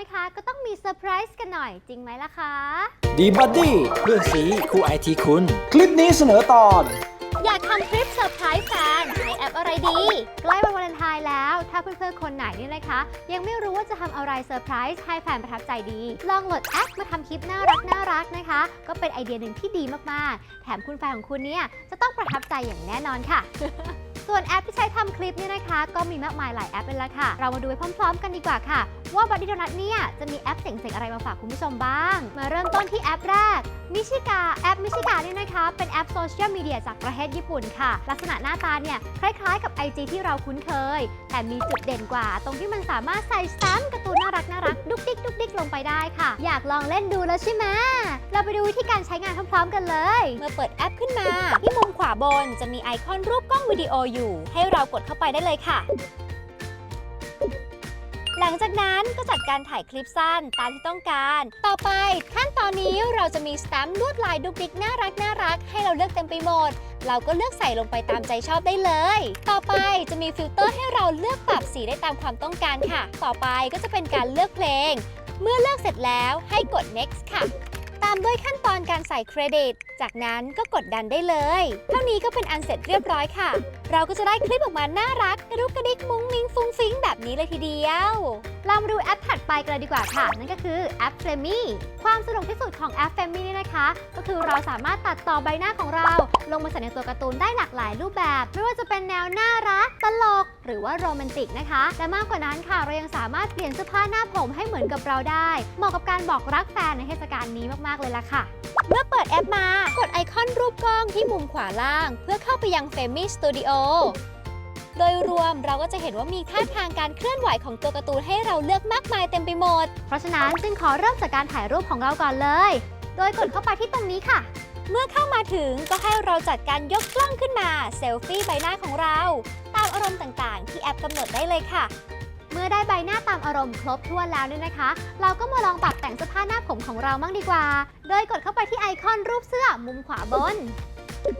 นะคะ ก็ต้องมีเซอร์ไพรส์กันหน่อยจริงไหมล่ะคะดีบัดดี้เพื่อนสีคู่ไอทีคุณ คลิปนี้เสนอตอน อยากทำคลิปเซอร์ไพรส์แฟนใช้แอปอะไรดี ใกล้วันวาเลนไทน์แล้ว ถ้าเพื่อนๆคนไหนเนี่ยนะคะ ยังไม่รู้ว่าจะทำอะไรเซอร์ไพรส์ให้แฟนประทับใจดี ลองโหลดแอปมาทำคลิปน่ารักน่ารักนะคะ ก็เป็นไอเดียหนึ่งที่ดีมากๆ แถมคุณแฟนของคุณเนี่ยจะต้องประทับใจอย่างแน่นอนค่ะ ส่วนแอปที่ใช้ทำคลิปเนี่ยนะคะ ก็มีมากมายหลายแอปเลยละค่ะ เรามาดูไปพร้อม ๆ กันดีกว่าค่ะ ว่าบัดดี้โดนัทเนี่ยจะมีแอปเจ๋งๆอะไรมาฝากคุณผู้ชมบ้าง มาเริ่มต้นที่แอปแรกมิชิกาแอปมิชิกาเนี่ยนะคะ เป็นแอปโซเชียลมีเดียจากประเทศญี่ปุ่นค่ะ ลักษณะหน้าตาเนี่ยคล้ายๆกับ IG ที่เราคุ้นเคย แต่มีจุดเด่นกว่า ตรงที่มันสามารถใส่สแตมการ์ตูนน่ารักน่ารักดุกดิกดุกดิกลงไปได้ค่ะ อยากลองเล่นดูแล้วใช่ไหมเราไปดูวิธีการใช้งานพร้อมๆกันเลย เมื่อเปิดแอปขึ้นมาที่มุมขวาบนจะมีไอคอนรูปก้อง วิดีโออยู่ ให้เรากดเข้าไปได้เลยค่ะ หลังจากนั้นก็จัดการถ่ายคลิปสั้นตามที่ต้องการ ต่อไปขั้นตอนนี้เราจะมีสแตมป์ลวดลายดุกดิกน่ารักน่ารักให้เราเลือกเต็มไปหมด เราก็เลือกใส่ลงไปตามใจชอบได้เลย ต่อไปจะมีฟิลเตอร์ให้เราเลือกปรับสีได้ตามความต้องการค่ะ ต่อไปก็จะเป็นการเลือกเพลง เมื่อเลือกเสร็จแล้วให้กด next ค่ะ ตามด้วยขั้นตอนการใส่เครดิต จากนั้นก็กดดันได้เลย เท่านี้ก็เป็นอันเสร็จเรียบร้อยค่ะ เราก็จะได้คลิปออกมาน่ารักกระดุกกระดิกมุ้งมิ้งฟุ้งฟิ้งแบบนี้เลยทีเดียวเรามาดูแอปถัดไปกันเลยดีกว่าค่ะ นั่นก็คือแอป f l a m y ความสนุกที่สุดของแอป f l a m y นี่นะคะ ก็คือเราสามารถตัดต่อใบหน้าของเรา ลงมาใส่ในตัวการ์ตูนได้หลากหลายรูปแบบ ไม่ว่าจะเป็นแนวน่ารัก ตลก หรือว่าโรแมนติกนะคะ และมากกว่านั้นค่ะ เรายังสามารถเปลี่ยนเสื้อผ้าหน้าผมให้เหมือนกับเราได้ เหมาะกับการบอกรักแฟนในเทศกาลนี้มากๆเลยล่ะค่ะเมื่อเปิดแอปมา กดไอคอนรูปกล้องที่มุมขวาล่าง เพื่อเข้าไปยัง f a m y Studio โดยรวมเราก็จะเห็นว่ามีท่าทางการเคลื่อนไหวของตัวการ์ตูนให้เราเลือกมากมายเต็มไปหมด เพราะฉะนั้นจึงขอเริ่มจากการถ่ายรูปของเราก่อนเลย โดยกดเข้าไปที่ตรงนี้ค่ะ เมื่อเข้ามาถึงก็ให้เราจัดการยกกล้องขึ้นมาเซลฟี่ใบหน้าของเรา ตามอารมณ์ต่างๆ ที่แอปกำหนดได้เลยค่ะ เมื่อได้ใบหน้าตามอารมณ์ครบถ้วนแล้วเนี่ยนะคะ เราก็มาลองปรับแต่งเสื้อผ้าหน้าผมของเรามั่งดีกว่า โดยกดเข้าไปที่ไอคอนรูปเสื้อมุมขวาบน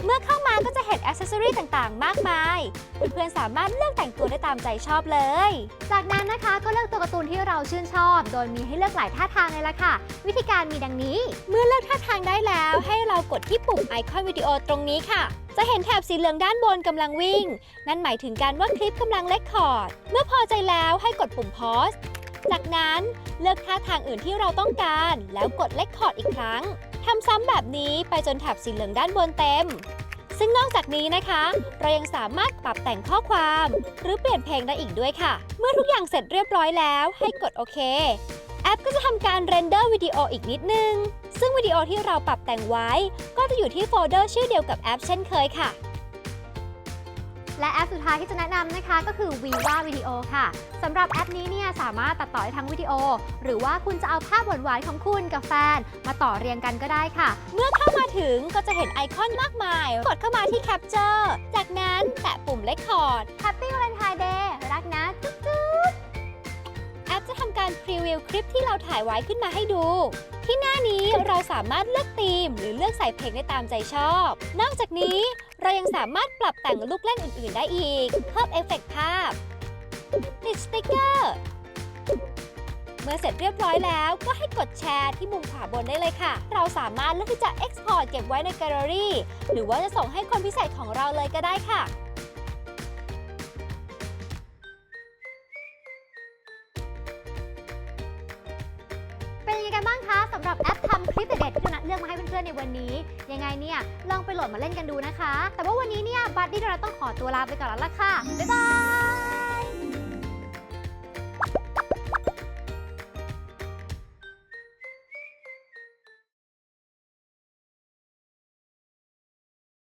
เมื่อเข้ามาก็จะเห็นอ c เซสซอรีต่างๆ มากมาย เพื่อนๆสามารถเลือกแต่งตัวได้ตามใจชอบเลย จากนั้นนะคะก็เลือกตัวการ์ตูนที่เราชื่นชอบ โดยมีให้เลือกหลายท่าทางเลยล่ะค่ะ วิธีการมีดังนี้ เมื่อเลือกท่าทางได้แล้วให้ รากดที่ปุ่มไอคอนวิดีโอตรงนี้ค่ะ จะเห็นแถบสีเหลืองด้านบนกำลังวิ่ง นั่นหมายถึงการว่าคลิปกำลังเลคคอร์ด เมื่อพอใจแล้วให้กดปุ่มพอสจากนั้นเลือกท่าทางอื่นที่เราต้องการ แล้วกดเลคคอร์ดอีกครั้งทำซ้ำแบบนี้ไปจนแถบสีเหลืองด้านบนเต็ม ซึ่งนอกจากนี้นะคะ เรายังสามารถปรับแต่งข้อความ หรือเปลี่ยนเพลงได้อีกด้วยค่ะ เมื่อทุกอย่างเสร็จเรียบร้อยแล้ว ให้กดโอเค แอปก็จะทำการเรนเดอร์วิดีโออีกนิดนึง ซึ่งวิดีโอที่เราปรับแต่งไว้ ก็จะอยู่ที่โฟลเดอร์ชื่อเดียวกับแอปเช่นเคยค่ะ และแอปสุดท้ายที่จะแนะนำนะคะก็คือ Viva Video ค่ะสำหรับแอปนี้เนี่ยสามารถตัดต่อได้ทั้งวิดีโอ หรือว่าคุณจะเอาภาพหวานๆของคุณกับแฟน มาต่อเรียงกันก็ได้ค่ะ เมื่อเข้ามาถึงก็จะเห็นไอคอนมากมาย กดเข้ามาที่ Capture จากนั้นแตะปุ่ม Record Happy Valentine วิวคลิปที่เราถ่ายไว้ขึ้นมาให้ดู ที่หน้านี้เราสามารถเลือกธีม หรือเลือกใส่เพลงได้ตามใจชอบ นอกจากนี้เรายังสามารถปรับแต่งลูกเล่นอื่น ๆ ได้อีก เพิ่มเอฟเฟกต์ภาพ ติดสติกเกอร์ เมื่อเสร็จเรียบร้อยแล้วก็ให้กดแชร์ที่มุมขวาบนได้เลยค่ะ เราสามารถเลือกที่จะ Export เก็บไว้ในแกลเลอรี่ หรือว่าจะส่งให้คนพิเศษของเราเลยก็ได้ค่ะ เป็นยังไงบ้างคะสำหรับแอปทำคลิปเด็ดๆที่โดนัทเลือกมาให้เพื่อนๆในวันนี้ ยังไงเนี่ยลองไปโหลดมาเล่นกันดูนะคะ แต่ว่าวันนี้เนี่ยบัดดี้โดนัทต้องขอตัวลาไปก่อนแล้วล่ะค่ะบ๊ายบาย